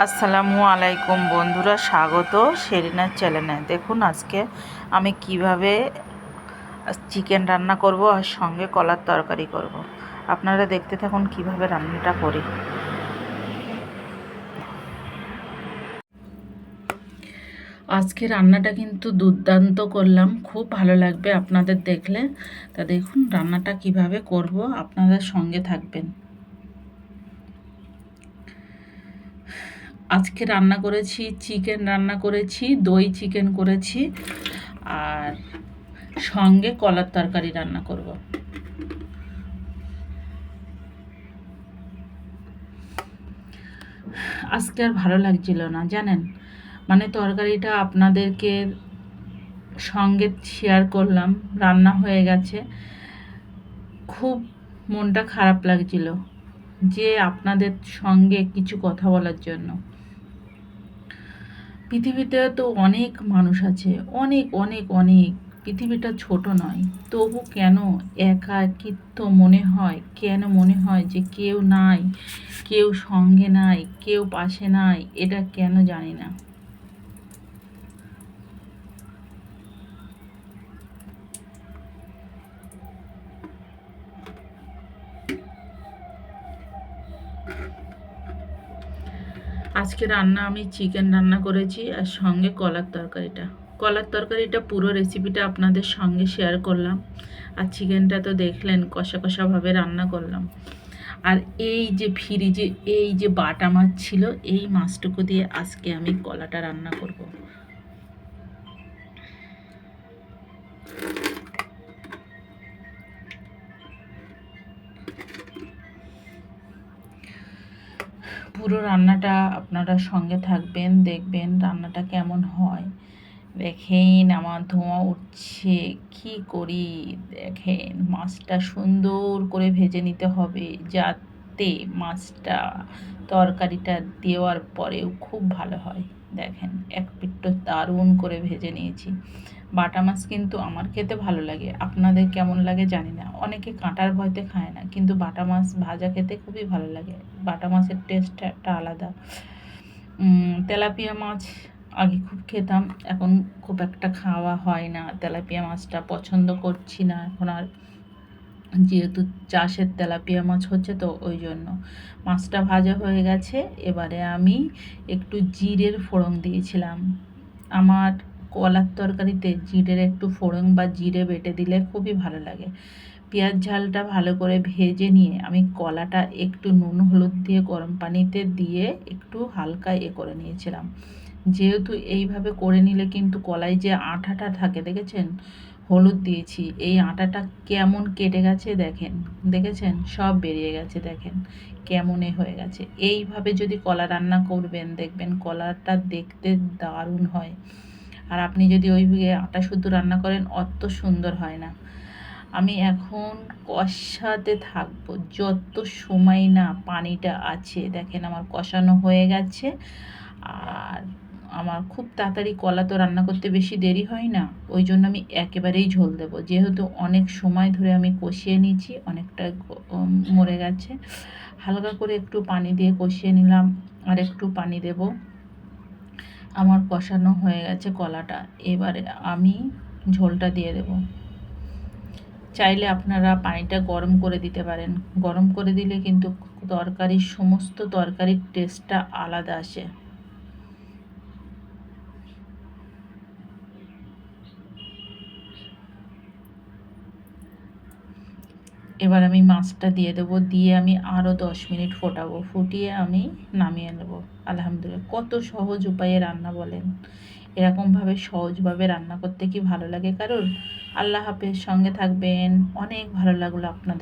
আসসালামু আলাইকুম বন্ধুরা, স্বাগত সেরিনার চ্যানেলে। দেখুন আজকে আমি কীভাবে চিকেন রান্না করব আর সঙ্গে কলার তরকারি করব। আপনারা দেখতে থাকুন কীভাবে রান্নাটা করি। আজকে রান্নাটা কিন্তু দুর্দান্ত করলাম, খুব ভালো লাগবে আপনাদের দেখলে। তা দেখুন রান্নাটা কীভাবে করব আপনাদের সঙ্গে থাকবেন। আজকে রান্না করেছি চিকেন রান্না করেছি, দই চিকেন করেছি, আর সঙ্গে কলার তরকারি রান্না করব। আজকে আর ভালো লাগছিল না, জানেন? মানে তরকারিটা আপনাদেরকে সঙ্গে শেয়ার করলাম, রান্না হয়ে গেছে। খুব মনটা খারাপ লাগছিল যে আপনাদের সঙ্গে কিছু কথা বলার জন্য। পৃথিবীতে তো অনেক মানুষ আছে, অনেক অনেক অনেক। পৃথিবীটা ছোট নয়। তবু কেন একাকিত্ব মনে হয়? কেন মনে হয় যে কেউ নাই, কেউ সঙ্গে নাই, কেউ পাশে নাই? এটা কেন জানি না। আজকে রান্না আমি চিকেন রান্না করেছি আর সঙ্গে কলার তরকারিটা। কলার তরকারিটা পুরো রেসিপিটা আপনাদের সঙ্গে শেয়ার করলাম। আর চিকেনটা তো দেখলেন কষা কষাভাবে রান্না করলাম। আর এই যে ফ্রিজে এই যে বাটা মাছ ছিল, এই মাছটুকু দিয়ে আজকে আমি কলাটা রান্না করব। পুরো রান্নাটা আপনারা সঙ্গে থাকবেন, দেখবেন রান্নাটা কেমন হয়। দেখেন আমার ধোঁয়া উঠছে, কি করি? দেখেন মাছটা সুন্দর করে ভেজে নিতে হবে যাতে মাছটা তরকারিটা দেওয়ার পরেও খুব ভালো হয়। দেখেন, এক পিঠটো দারুণ করে ভেজে নিয়েছি। বাটা মাছ কিন্তু আমার খেতে ভালো লাগে। আপনাদের কেমন লাগে জানি না। অনেকে কাঁটার ভয়তে খায় না, কিন্তু বাটা মাছ ভাজা খেতে খুবই ভালো লাগে। বাটা মাছের টেস্টটা একটা আলাদা। তেলাপিয়া মাছ আগে খুব খেতাম, এখন খুব একটা খাওয়া হয় না। তেলাপিয়া মাছটা পছন্দ করছি না, এখন আর যেহেতু চাষের তেলাপিয়া মাছ হচ্ছে, তো ওই জন্য। মাছটা ভাজা হয়ে গেছে। এবারে আমি একটু জিরের ফোড়ন দিয়েছিলাম। আমার কলার তরকারিতে জিরের একটু ফোড়ন বা জিরে বেটে দিলে খুবই ভালো লাগে। পেঁয়াজ ঝালটা ভালো করে ভেজে নিয়ে আমি কলাটা একটু নুন, হলুদ দিয়ে গরম পানিতে দিয়ে একটু হালকা এ করে নিয়েছিলাম। যেহেতু এইভাবে করে নিলে কিন্তু কলাই যে আঠাটা থাকে, দেখেছেন? হলুদ দিয়েছি। এই আটাটা কেমন কেটে গেছে দেখেন। দেখেছেন? সব বেরিয়ে গেছে দেখেন। কেমনে হয়ে গেছে। এইভাবে যদি কলা রান্না করবেন, দেখবেন কলাটা দেখতে দারুণ হয়। আর আপনি যদি ওই আটা শুদ্ধ রান্না করেন, অত সুন্দর হয় না। আমি এখন কষাতে থাকব। যত সময় না পানিটা আছে, দেখেন আমার কষানো হয়ে গেছে। আর আমার খুব তাড়াতাড়ি কলা তো রান্না করতে বেশি দেরি হয় না, ওই জন্য আমি একেবারেই ঝোল দেবো। যেহেতু অনেক সময় ধরে আমি কষিয়ে নিয়েছি, অনেকটা মরে গেছে। হালকা করে একটু পানি দিয়ে কষিয়ে নিলাম আর একটু পানি দেব। আমার কষানো হয়ে গেছে কলাটা, এবারে আমি ঝোলটা দিয়ে দেব। চাইলে আপনারা পানিটা গরম করে দিতে পারেন। গরম করে দিলে কিন্তু তরকারির সমস্ত তরকারির টেস্টটা আলাদা আসে। এবার আমি মাছটা দিয়ে দেবো, দিয়ে আমি আরও দশ মিনিট ফোটাবো, ফুটিয়ে আমি নামিয়ে নেব। আলহামদুলিল্লাহ, কত সহজ উপায়ে রান্না বলেন। এরকমভাবে সহজভাবে রান্না করতে কি ভালো লাগে কারণ আল্লাহ হাফেজ, সঙ্গে থাকবেন। অনেক ভালো লাগল আপনাদের